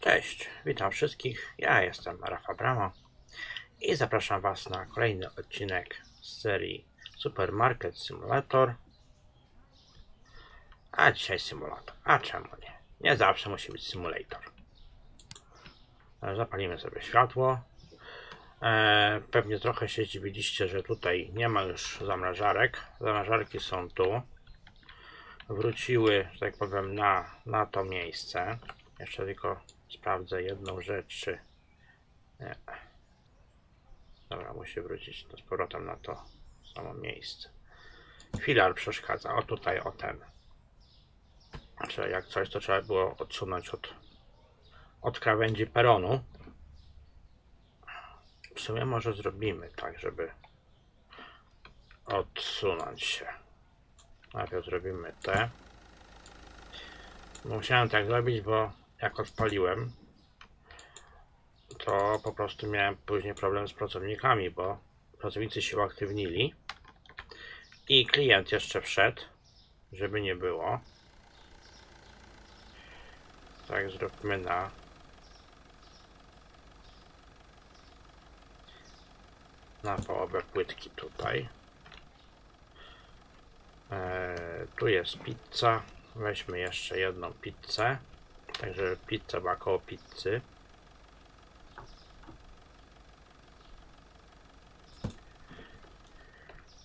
Cześć, witam wszystkich. Ja jestem Rafa Brama i zapraszam Was na kolejny odcinek z serii Supermarket Simulator. A dzisiaj symulator. A czemu nie? Nie zawsze musi być symulator. E, Zapalimy sobie światło. E, pewnie trochę się zdziwiliście, że tutaj nie ma już zamrażarek. Zamrażarki są tu. Wróciły, że tak powiem, na, na to miejsce. Jeszcze tylko sprawdzę jedną rzecz, czy... Nie. Dobra, musi wrócić z powrotem na to samo miejsce. Filar przeszkadza. O tutaj, o ten. Znaczy, jak coś, to trzeba było odsunąć od, od krawędzi peronu. W sumie może zrobimy tak, żeby odsunąć się. Najpierw zrobimy te. Musiałem tak zrobić, bo jak odpaliłem, to po prostu miałem później problem z pracownikami, bo pracownicy się uaktywnili i klient jeszcze wszedł, żeby nie było. Tak zróbmy na na połowę płytki tutaj. E, tu jest pizza. Weźmy jeszcze jedną pizzę. Także pizza była koło pizzy.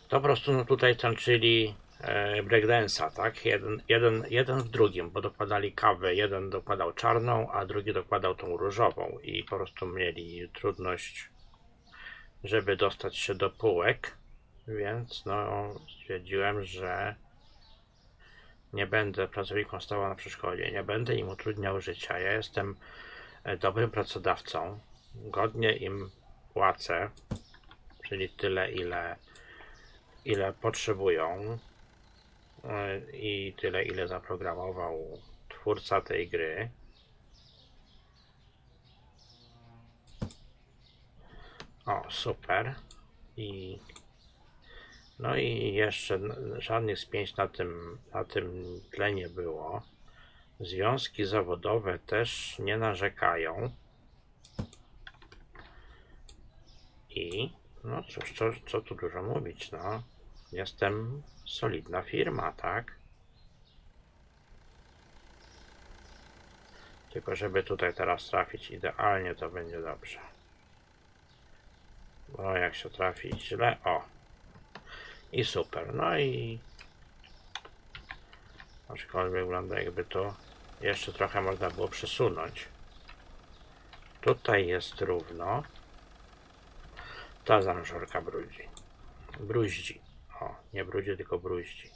To po prostu no tutaj tańczyli e, breakdance'a, tak? Jeden, jeden, jeden w drugim, bo dokładali kawę. Jeden dokładał czarną, a drugi dokładał tą różową i po prostu mieli trudność, żeby dostać się do półek. Więc no stwierdziłem, że nie będę pracownikom stawał na przeszkodzie, nie będę im utrudniał życia. Ja jestem e, dobrym pracodawcą, godnie im płacę, czyli tyle, ile, ile potrzebują e, i tyle, ile zaprogramował twórca tej gry. O, super. I no i jeszcze żadnych spięć na tym, na tym tle nie było. Związki zawodowe też nie narzekają. I no cóż, co, co tu dużo mówić, no. Jestem solidna firma, tak? Tylko żeby tutaj teraz trafić idealnie, to będzie dobrze. Bo jak się trafi źle, o, i super. No i aczkolwiek wygląda jakby to jeszcze trochę można było przesunąć. Tutaj jest równo. Ta zamżorka brudzi. Bruździ. O, nie brudzi, tylko bruździ.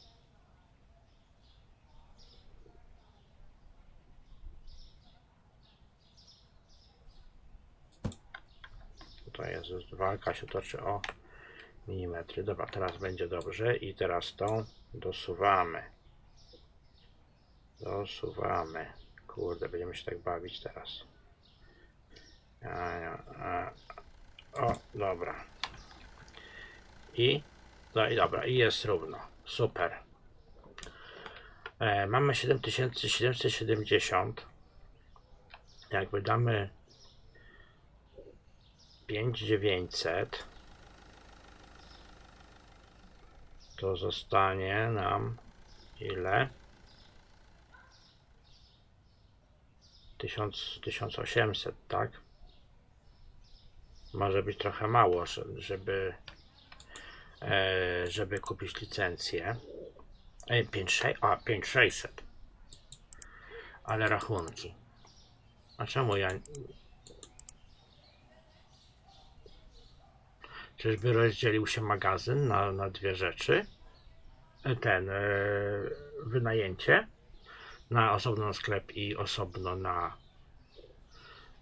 Tutaj jest walka się toczy o milimetry. Dobra, teraz będzie dobrze i teraz tą dosuwamy. Dosuwamy. Kurde, będziemy się tak bawić teraz. A, a, o, dobra. I, no i dobra, i jest równo. Super. E, mamy 7770. Jak wydamy 5900 to zostanie nam ile? 1000, 1800, tak? Może być trochę mało, że- żeby e, żeby kupić licencję. E, 5600, a 5600. Ale rachunki. A czemu ja Czyżby rozdzielił się magazyn na, na dwie rzeczy? Ten e, wynajęcie na osobno na sklep i osobno na,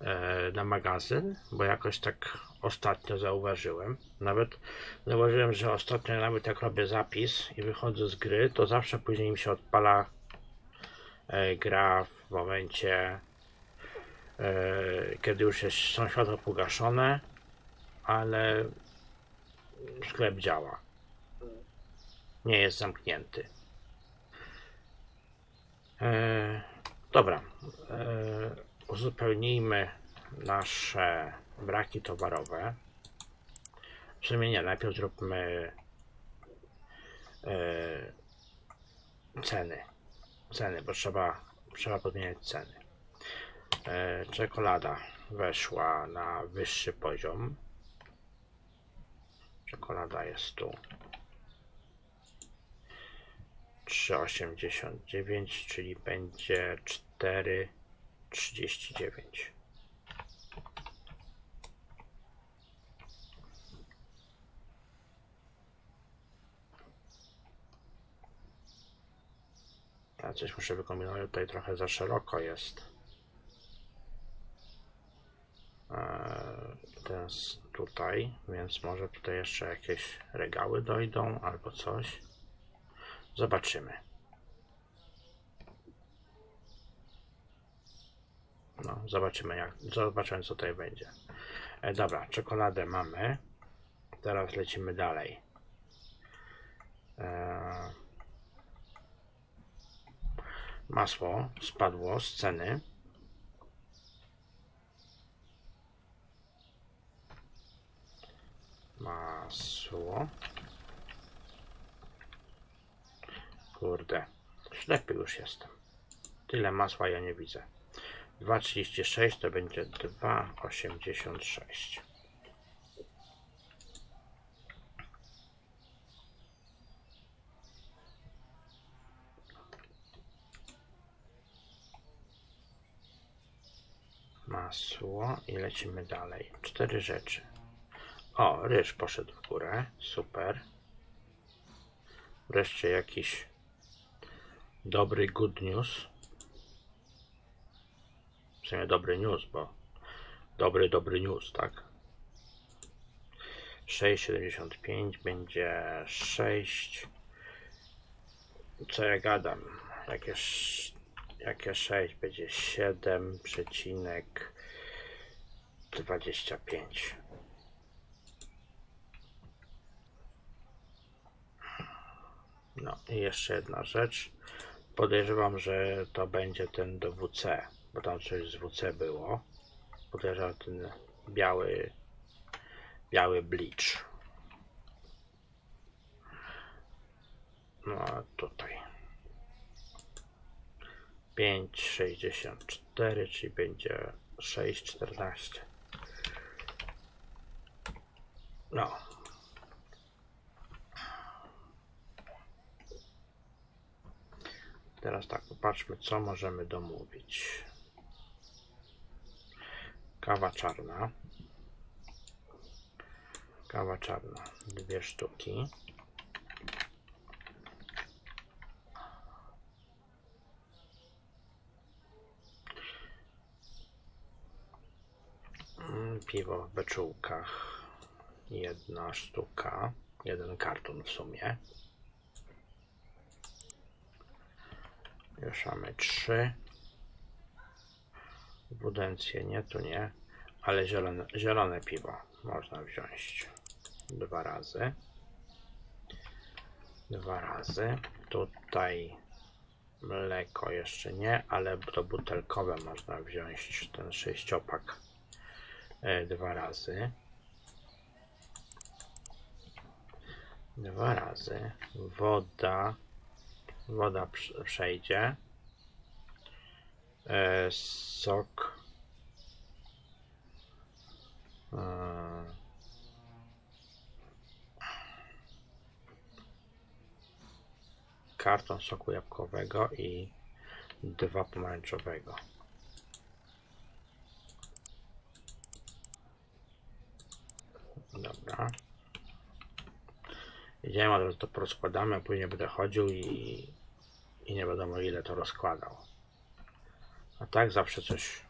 e, na magazyn, bo jakoś tak ostatnio zauważyłem. Nawet zauważyłem, że ostatnio nawet jak robię zapis i wychodzę z gry, to zawsze później mi się odpala e, gra w momencie, kiedy już jest, są światła pogaszone, ale sklep działa. Nie jest zamknięty. E, dobra. E, uzupełnijmy nasze braki towarowe. W sumie nie, najpierw zróbmy e, ceny. Ceny, bo trzeba, trzeba podmieniać ceny. E, czekolada weszła na wyższy poziom. Czekolada jest tu. 3,89, czyli będzie 4,39. Ja coś muszę wykombinować, tutaj trochę za szeroko jest. Eee, Teraz tutaj, więc może tutaj jeszcze jakieś regały dojdą albo coś. Zobaczymy. No, zobaczymy jak, zobaczymy co tutaj będzie. E, dobra, czekoladę mamy. Teraz lecimy dalej. E, masło spadło z ceny. Masło. Kurde, ślepy już jestem. Tyle masła ja nie widzę. 2,36 to będzie 2,86. Masło i lecimy dalej. Cztery rzeczy. O, ryż poszedł w górę. Super. Wreszcie jakiś dobry good news. W sumie dobry news, bo dobry, dobry news, tak? 6,75 będzie 6. Co ja gadam? Jakieś, jakie 6 będzie 7,25. No i jeszcze jedna rzecz. Podejrzewam, że to będzie ten do WC, bo tam coś z WC było. Podejrzewam ten biały, biały bleach. No a tutaj 5,64, czyli będzie 6,14. No, Teraz tak, popatrzmy, co możemy domówić. Kawa czarna. Kawa czarna, dwie sztuki. Mm, Piwo w beczułkach. Jedna sztuka. Jeden karton w sumie. Mamy trzy. Budencję nie, tu nie. Ale zielone, zielone piwo można wziąć dwa razy. Dwa razy. Tutaj mleko jeszcze nie, ale to butelkowe można wziąć ten sześciopak e, dwa razy. Dwa razy. Woda woda prz- przejdzie. E, sok. E, karton soku jabłkowego i dwa pomarańczowego. Dobra. Idziemy, od razu to porozkładamy, a później będę chodził i, i nie wiadomo ile to rozkładał. A tak zawsze coś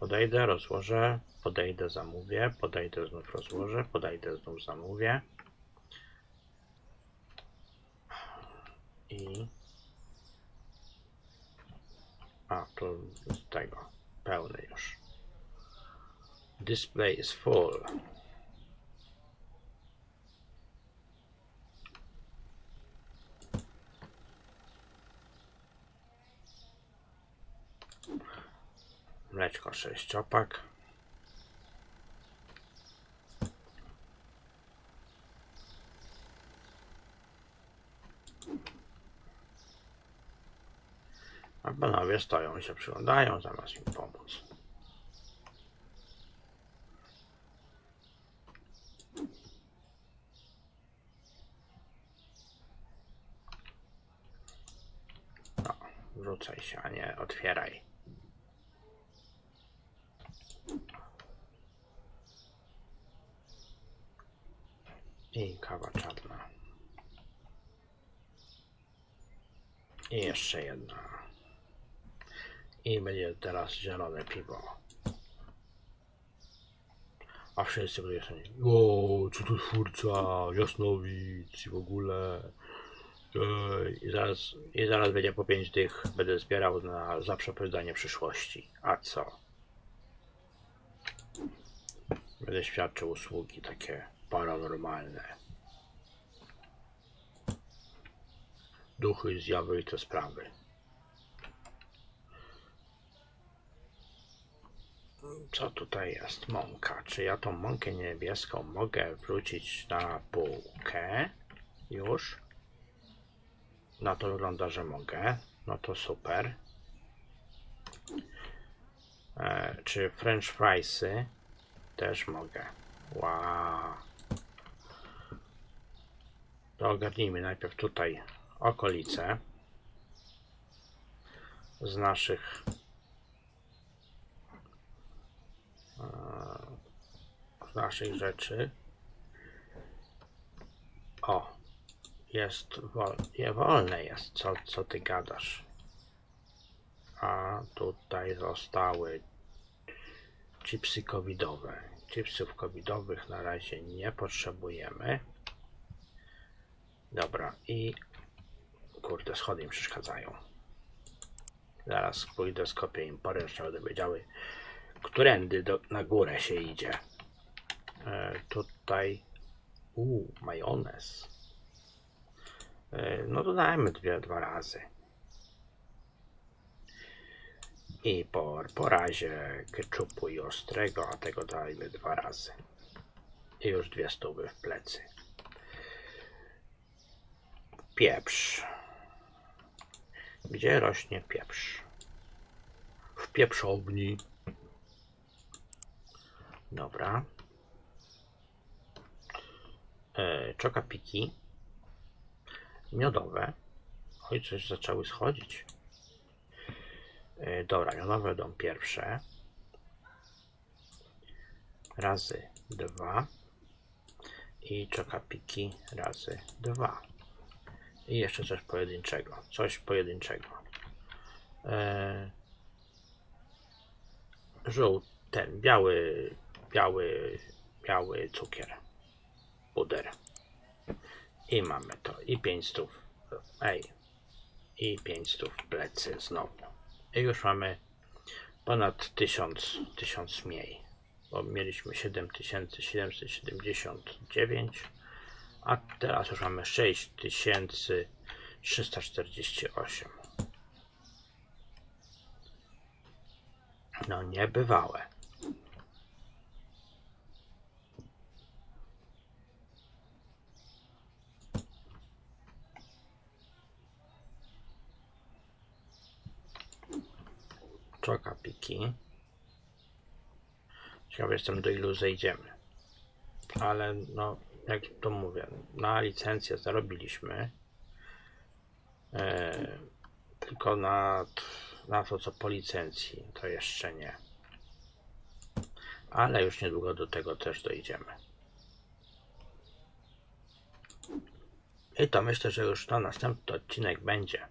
podejdę, rozłożę, podejdę, zamówię, podejdę, znów rozłożę, podejdę, znów zamówię. I... A, to z tego, pełny już. Display is full. Mleczko sześciopak. A panowie stoją i się przyglądają zamiast im pomóc. No, rzucaj się, a nie otwieraj. I kawa czarna. Jeszcze jedna. I będzie teraz zielone piwo. A wszyscy będą jeszcze O, co to twórca, Jasnowic i w ogóle. I zaraz, I zaraz będzie po pięć tych, będę zbierał na za przepowiadanie przyszłości. A co? Będę świadczył usługi takie paranormalne. Duchy, zjawy i te sprawy. Co tutaj jest? Mąka. Czy ja tą mąkę niebieską mogę wrzucić na półkę? Już? Na to wygląda, że mogę. No to super. E, czy french friesy też mogę? Wow. To ogarnijmy najpierw tutaj okolice z naszych e, z naszych rzeczy. O, jest wol, nie, wolne jest, co, co ty gadasz? A tutaj zostały chipsy covidowe. Chipsów covidowych na razie nie potrzebujemy. Dobra, i kurde, schody im przeszkadzają. Zaraz pójdę, skopię im porę, jeszcze będę wiedziały, którędy do, na górę się idzie. E, tutaj, u majonez. E, no dodajmy dwie, dwa razy. I po, po razie keczupu i ostrego, a tego dajmy dwa razy. I już dwie stówy w plecy. Pieprz. Gdzie rośnie pieprz? W pieprzowni. Dobra. E, czokapiki. Miodowe. Oj, coś zaczęły schodzić. E, dobra, miodowe będą pierwsze. Razy dwa. I czokapiki razy dwa. I jeszcze coś pojedynczego. Coś pojedynczego. E, żółty, ten biały, biały, biały cukier. Puder. I mamy to. I 5 stów. Ej. I 5 stów plecy znowu. I już mamy ponad 1000, 1000 mniej. Bo mieliśmy 7779 a teraz już mamy 6348. No niebywałe. Czokapiki. Ciekawy jestem do ilu zejdziemy. Ale no jak to mówię, na licencję zarobiliśmy. E, tylko na, na to, co po licencji, to jeszcze nie. Ale już niedługo do tego też dojdziemy. I to myślę, że już to następny odcinek będzie.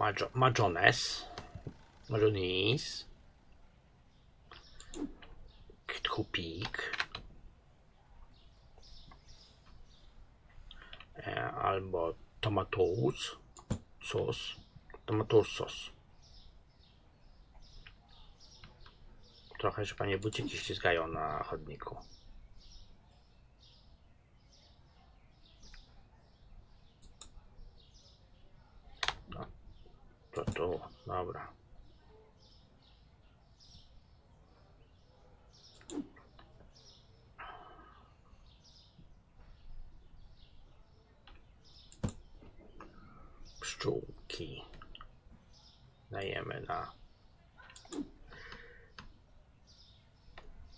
Majo Majones. Majones. Ktchupik. E, albo tomatos sos. Tomatos sos. Trochę się panie buciki ściskają na chodniku. No, to tu dobra. Pszczółki. Dajemy na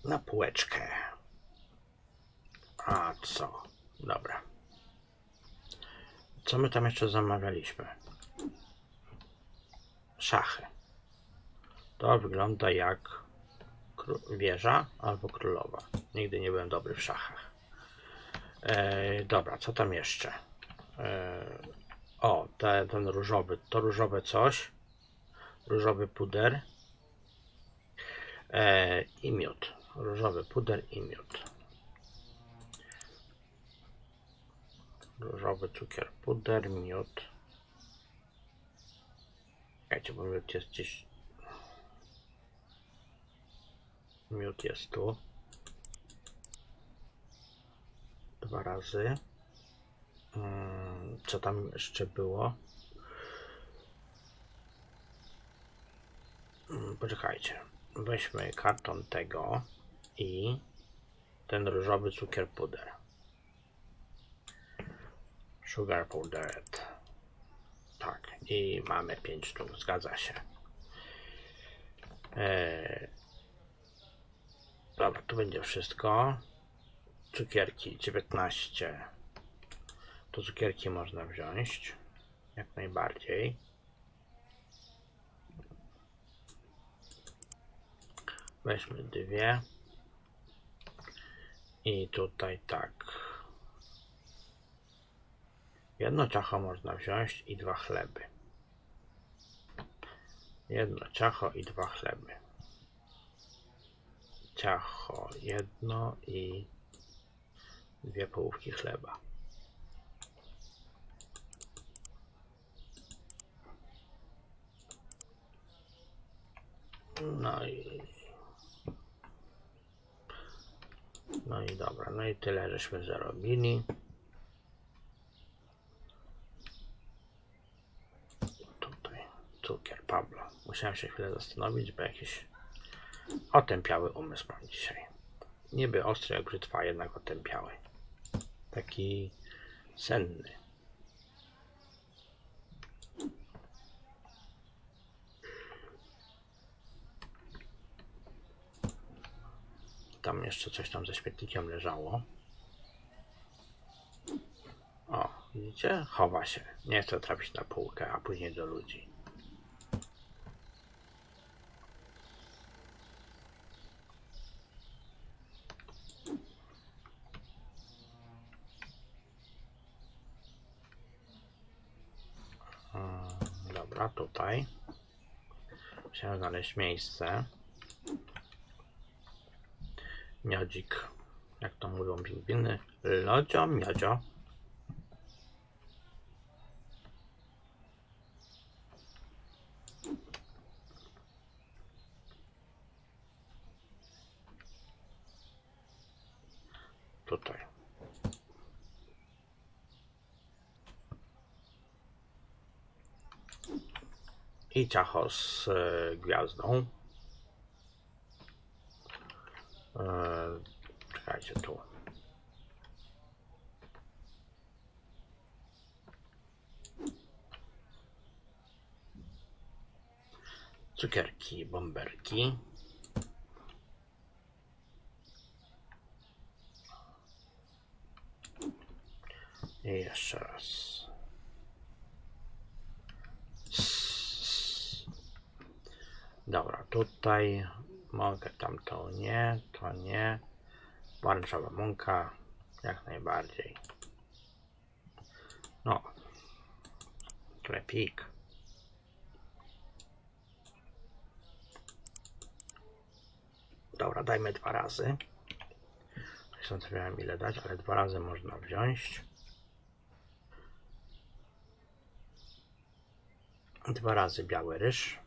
na półeczkę. A co? Dobra. Co my tam jeszcze zamawialiśmy? Szachy. To wygląda jak wieża albo królowa. Nigdy nie byłem dobry w szachach. E, dobra, co tam jeszcze? E, o, te, ten różowy. To różowe coś. Różowy puder. E, I miód. Różowy puder i miód. Różowy cukier, puder, miód. Czekajcie, bo miód jest gdzieś... Miód jest tu. Dwa razy. Mm, Co tam jeszcze było? Mm, Poczekajcie. Weźmy karton tego i ten różowy cukier puder. Sugar powdered. Tak, i mamy 5 sztuk, zgadza się. Eee, dobra, tu będzie wszystko. Cukierki 19. To cukierki można wziąć. Jak najbardziej. Weźmy dwie. I tutaj tak. Jedno ciacho można wziąć i dwa chleby. Jedno ciacho i dwa chleby. Ciacho jedno i dwie połówki chleba. No i no i dobra, no i tyle żeśmy zarobili. Tutaj cukier Pablo. Musiałem się chwilę zastanowić, bo jakiś otępiały umysł mam dzisiaj. Niby ostry jak brzytwa, jednak otępiały. Taki senny. Tam jeszcze coś tam ze śmietnikiem leżało. O, widzicie? Chowa się. Nie chce trafić na półkę, a później do ludzi. Mm, Dobra, tutaj. Musiałem znaleźć miejsce. Miodzik. Jak to mówią pingwiny? Lodzio, miodzio. Tutaj. I ciacho z e, gwiazdą. E, czekajcie tu. Cukierki, bomberki. I jeszcze raz. Dobra, tutaj mogę tam to nie, to nie. Pomarańczowa mąka, jak najbardziej. No. Klepik. Dobra, dajmy dwa razy. Nie zastanawiałem ile dać, ale dwa razy można wziąć. Dwa razy biały ryż.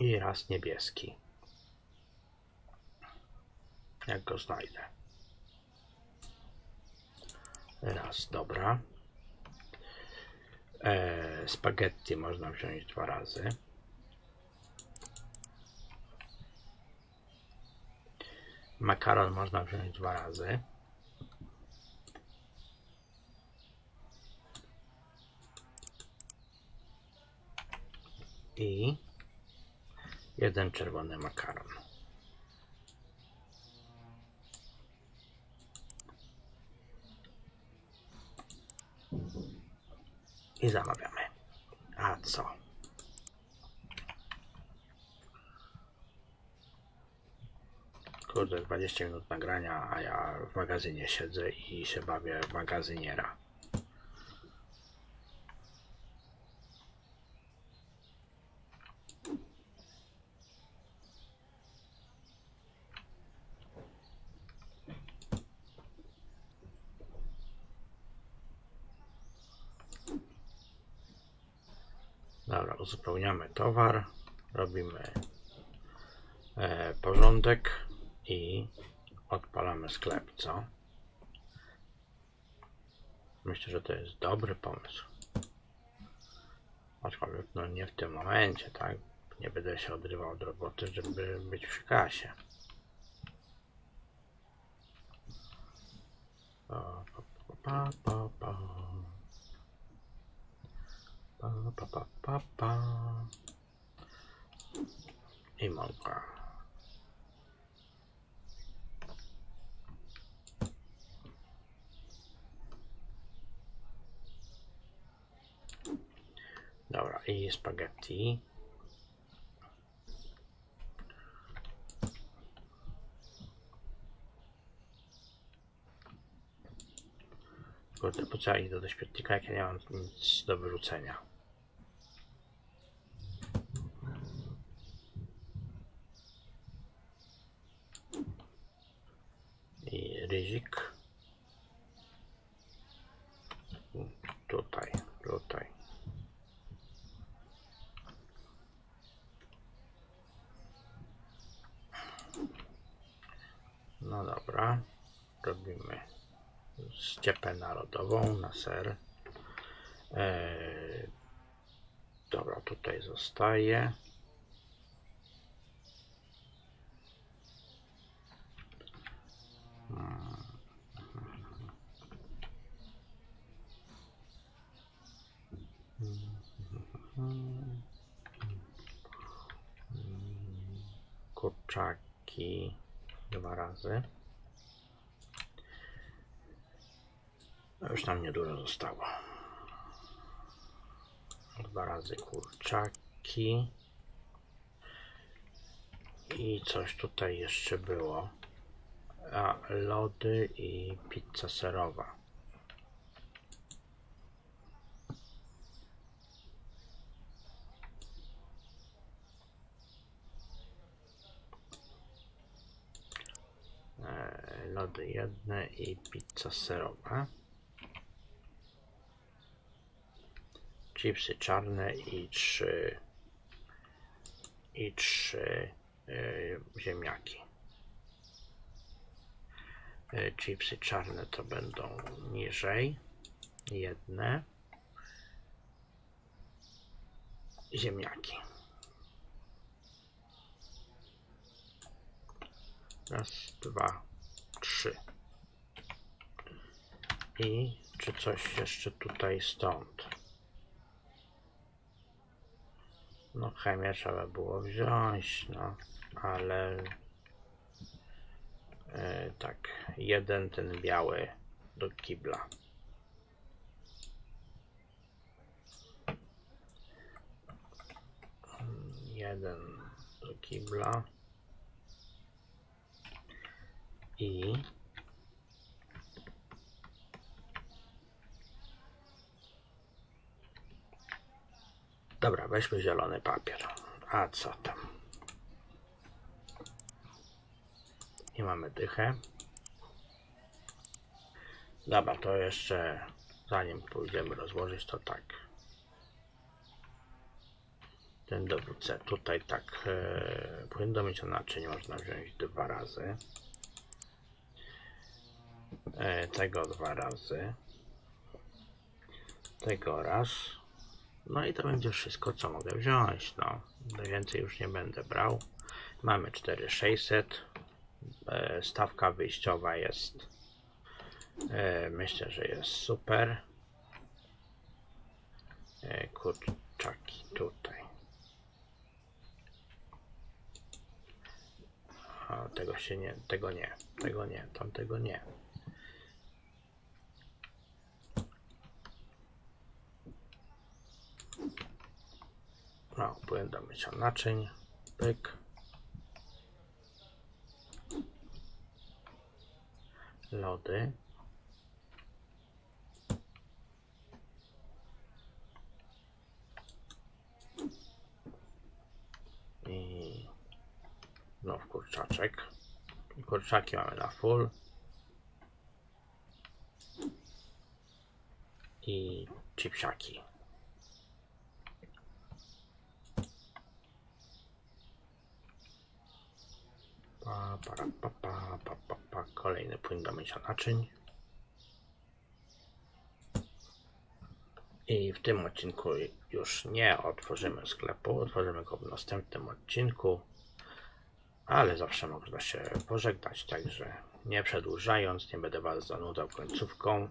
I raz niebieski. Jak go znajdę. Raz, dobra. E, spaghetti można wziąć dwa razy. Makaron można wziąć dwa razy. I jeden czerwony makaron. I zamawiamy. A co? Kurde, 20 minut nagrania, a ja w magazynie siedzę i się bawię w magazyniera. Dobra, uzupełniamy towar, robimy e, porządek i odpalamy sklep, co? Myślę, że to jest dobry pomysł. Aczkolwiek no nie w tym momencie, tak? Nie będę się odrywał od roboty, żeby być przy kasie. Pa, pa, pa, pa. Pa, pa, pa, pa, pa. I mąka. Dobra, i spaghetti. Kurde, po co ja idę do śmietnika, jak ja nie mam nic do wyrzucenia. I ryzik. Tutaj, tutaj. No dobra, robimy ściepę narodową na ser. Eee, dobra, tutaj zostaje. Kurczaki dwa razy. Już nam niedużo zostało. Dwa razy kurczaki. I coś tutaj jeszcze było. A, lody i pizza serowa. E, Lody jedne i pizza serowa. Chipsy czarne i trzy i trzy e, ziemniaki. E, chipsy czarne to będą niżej. Jedne. Ziemniaki. Raz, dwa, trzy. I czy coś jeszcze tutaj stąd? No chemię trzeba było wziąć, no, ale e, tak, jeden ten biały do kibla. Jeden do kibla i Dobra, weźmy zielony papier. A co tam? I mamy dychę. Dobra, to jeszcze zanim pójdziemy rozłożyć, to tak. Ten dowódcę tutaj tak e, płyn do mycia naczyń można wziąć dwa razy. E, tego dwa razy. Tego raz. No i to będzie wszystko, co mogę wziąć. No, więcej już nie będę brał. Mamy 4600. E, Stawka wyjściowa jest. e, Myślę, że jest super. E, Kurczaki tutaj. A, tego się nie, tego nie, tego nie, tamtego nie. Płyn do mycia naczyń. Pyk. Lody. I znów kurczaczek. Kurczaki mamy na full. I chipsiaki. Pa, para, pa, pa, pa, pa, pa. Kolejny płyn do mycia naczyń. I w tym odcinku już nie otworzymy sklepu, otworzymy go w następnym odcinku, ale zawsze można się pożegnać, także nie przedłużając, nie będę Was zanudzał końcówką,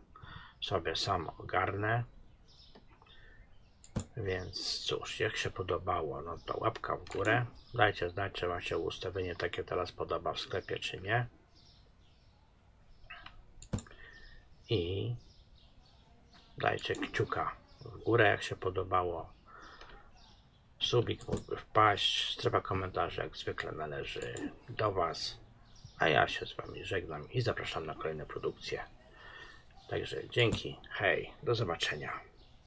sobie sam ogarnę. Więc cóż, jak się podobało, no to łapka w górę. Dajcie znać, czy Wam się ustawienie takie teraz podoba w sklepie, czy nie. I dajcie kciuka w górę, jak się podobało. Subik mógłby wpaść. Strefa komentarzy, jak zwykle, należy do Was. A ja się z Wami żegnam i zapraszam na kolejne produkcje. Także dzięki, hej, do zobaczenia.